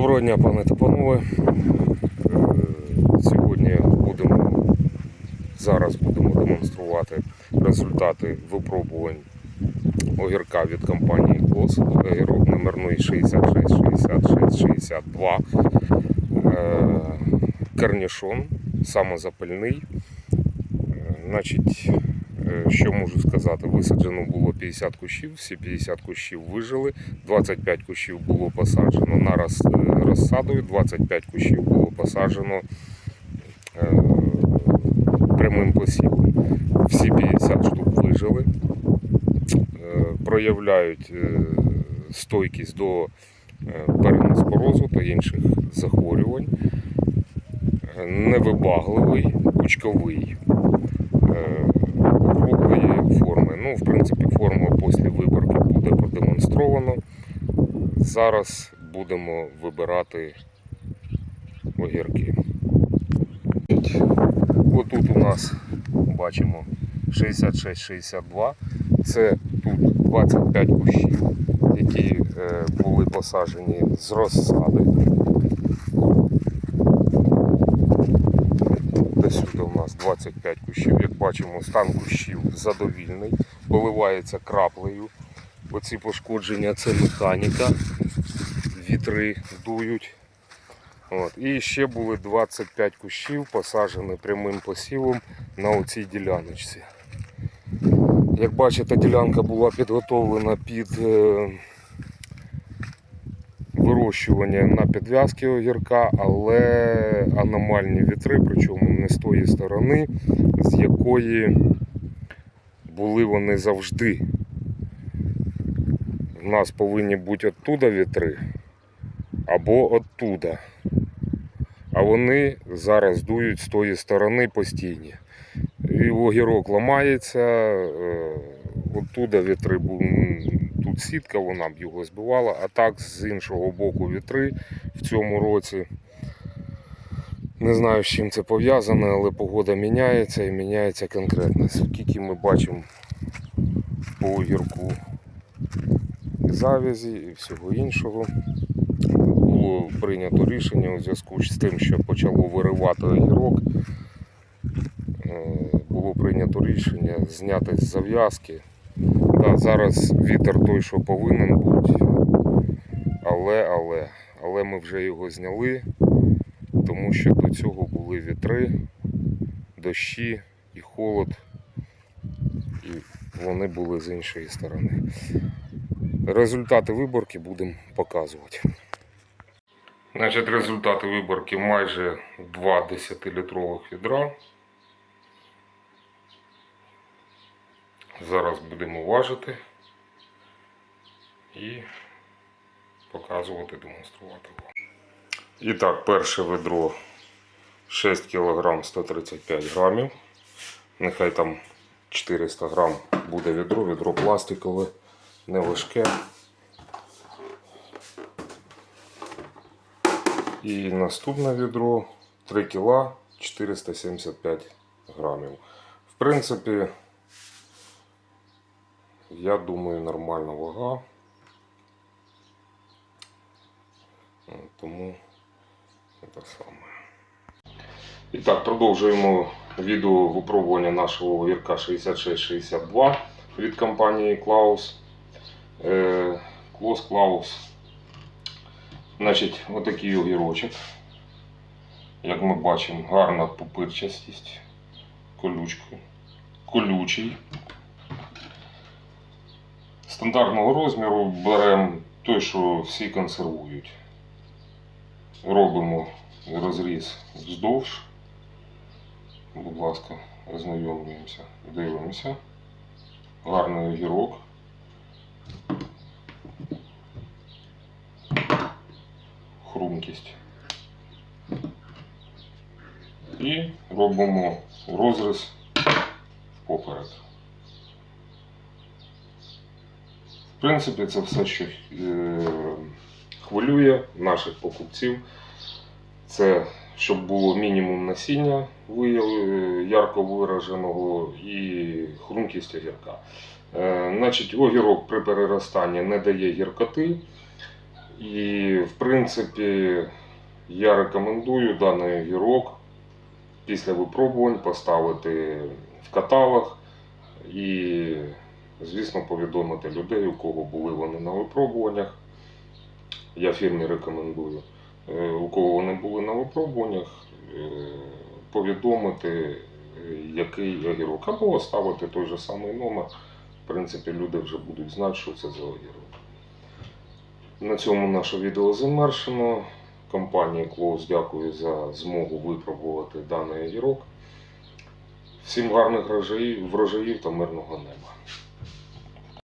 Доброго дня, пане та панове. Е, Сьогодні будемо зараз будемо демонструвати результати випробувань огірка від компанії КОС огірок номерний 66 66 62 Е, Карнішон, самозапальний. Е, Значить, що можу сказати? Висаджено було 50 кущів, всі 50 кущів вижили, 25 кущів було посаджено на роз, е, розсадою, 25 кущів було посаджено е, прямим посівом. Всі 50 штук вижили, е, проявляють е, стойкість до е, переноспорозу та інших захворювань. Е, Невибагливий, кучковий е, форми. Ну, в принципі, форма після виборки буде продемонстровано. Зараз будемо вибирати огірки. Отут у нас бачимо 66-62. Це тут 25 кущів, які е, були посаджені з розсади. Десь сюди у нас 25 кущів. Як бачимо, стан кущів задовільний, поливається краплею. Оці пошкодження це механіка, вітри дують. От. І ще були 25 кущів посаджені прямим посівом на оцій діляночці. Як бачите, ділянка була підготовлена під е, вирощування на підв'язки огірка, але аномальні вітри, причому не з тої сторони, з якої були вони завжди. У нас повинні бути оттуда вітри або оттуда. А вони зараз дують з тої сторони постійні. І огірок ламається, е, оттуда вітри, бу- м, тут сітка, вона б його збивала, а так з іншого боку вітри в цьому році. Не знаю, з чим це пов'язане, але погода міняється і міняється конкретно. Скільки ми бачимо по огірку завязі і всього іншого. Було прийнято рішення у зв'язку з тим, що почало виривати огірок. Е, Було прийнято рішення зняти з зав'язки. Да, зараз вітер той, що повинен бути. Але, але, але ми вже його зняли, тому що до цього були вітри, дощі і холод, і вони були з іншої сторони. Результати виборки будемо показувати. Значить, результати виборки майже 2 10-літрових відра. Зараз будемо важити і показувати, демонструвати вам. І так, перше ведро 6 кг 135 грамів. Нехай там 400 грам буде відро, відро пластикове, не важке. І наступне відро 3 кг 475 грамів. В принципі, я думаю, нормальна вага. Е, Тому це саме. І так, продовжуємо відео випробування нашого огірка 6662 від компанії Klaus. Е, Клос Klaus. Значить, отакий огірочок. Як ми бачимо, гарна пупирчастість, колючка, колючий. Стандартного розміру беремо той, що всі консервують. Робимо розріз вздовж. Будь ласка, ознайомлюємося, дивимося. Гарний огірок. Хрумкість. І робимо розріз поперек. В принципі, це все, що е, хвилює наших покупців. Це щоб було мінімум насіння ярко вираженого і хрумкість огірка. Е, Значить, огірок при переростанні не дає гіркоти І, в принципі, я рекомендую даний огірок після випробувань поставити в каталог і, звісно, повідомити людей, у кого були вони на випробуваннях. Я фірмі рекомендую. Е, У кого вони були на випробуваннях, е, повідомити, е, який огірок. Або оставити той же самий номер. В принципі, люди вже будуть знати, що це за огірок. На цьому наше відео завершено. Компанії Клоус дякую за змогу випробувати даний огірок. Всім гарних врожаїв, врожаїв та мирного неба.